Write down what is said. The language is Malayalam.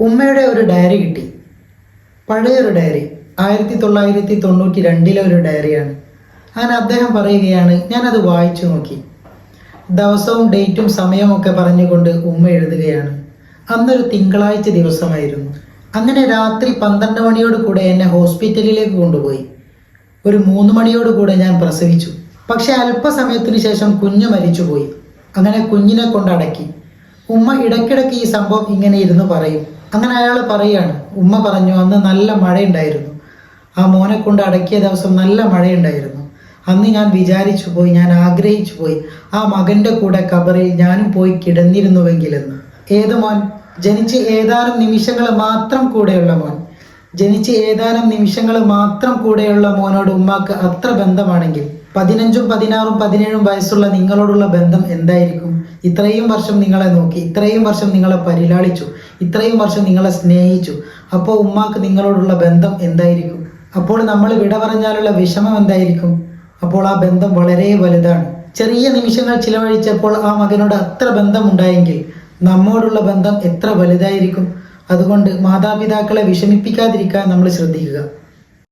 ഉമ്മയുടെ ഒരു ഡയറി കിട്ടി. പഴയൊരു ഡയറി ആയിരത്തി തൊള്ളായിരത്തി തൊണ്ണൂറ്റി രണ്ടിലെ ഒരു ഡയറിയാണ് അങ്ങനെ അദ്ദേഹം പറയുകയാണ് ഞാനത് വായിച്ചു നോക്കി. ദിവസവും ഡേറ്റും സമയമൊക്കെ പറഞ്ഞുകൊണ്ട് ഉമ്മ എഴുതുകയാണ്. അന്നൊരു തിങ്കളാഴ്ച ദിവസമായിരുന്നു. അങ്ങനെ രാത്രി പന്ത്രണ്ട് മണിയോട് കൂടെ എന്നെ ഹോസ്പിറ്റലിലേക്ക് കൊണ്ടുപോയി. ഒരു മൂന്ന് മണിയോട് കൂടെ ഞാൻ പ്രസവിച്ചു. പക്ഷെ അല്പസമയത്തിന് ശേഷം കുഞ്ഞ് മരിച്ചുപോയി. അങ്ങനെ കുഞ്ഞിനെ കൊണ്ട് അടക്കി ഉമ്മ ഇടയ്ക്കിടയ്ക്ക് ഈ സംഭവം ഇങ്ങനെ ഇരുന്ന് പറയും. അങ്ങനെ അയാൾ പറയുകയാണ് ഉമ്മ പറഞ്ഞു അന്ന് നല്ല മഴയുണ്ടായിരുന്നു. ആ മോനെ കൊണ്ട് അടക്കിയ ദിവസം നല്ല മഴയുണ്ടായിരുന്നു. അന്ന് ഞാൻ വിചാരിച്ചു പോയി ഞാൻ ആഗ്രഹിച്ചു പോയി. ആ മകന്റെ കൂടെ കബറിൽ ഞാനും പോയി കിടന്നിരുന്നുവെങ്കിലെന്ന്. ഏത് മോൻ? ജനിച്ച് ഏതാനും നിമിഷങ്ങൾ മാത്രം കൂടെയുള്ള മോൻ. ജനിച്ച് ഏതാനും നിമിഷങ്ങൾ മാത്രം കൂടെയുള്ള മോനോട് ഉമ്മാക്ക് അത്ര ബന്ധമാണെങ്കിൽ പതിനഞ്ചും പതിനാറും പതിനേഴും വയസ്സുള്ള നിങ്ങളോടുള്ള ബന്ധം എന്തായിരിക്കും? ഇത്രയും വർഷം നിങ്ങളെ നോക്കി ഇത്രയും വർഷം നിങ്ങളെ പരിലാളിച്ചു ഇത്രയും വർഷം നിങ്ങളെ സ്നേഹിച്ചു. അപ്പോൾ ഉമ്മാക്ക് നിങ്ങളോടുള്ള ബന്ധം എന്തായിരിക്കും? അപ്പോൾ നമ്മൾ വിട പറഞ്ഞാലുള്ള വിഷമം എന്തായിരിക്കും? അപ്പോൾ ആ ബന്ധം വളരെ വലുതാണ്. ചെറിയ നിമിഷങ്ങൾ ചിലവഴിച്ചപ്പോൾ ആ മകനോട് അത്ര ബന്ധമുണ്ടായെങ്കിൽ നമ്മോടുള്ള ബന്ധം എത്ര വലുതായിരിക്കും? അതുകൊണ്ട് മാതാപിതാക്കളെ വിഷമിപ്പിക്കാതിരിക്കാൻ നമ്മൾ ശ്രദ്ധിക്കുക.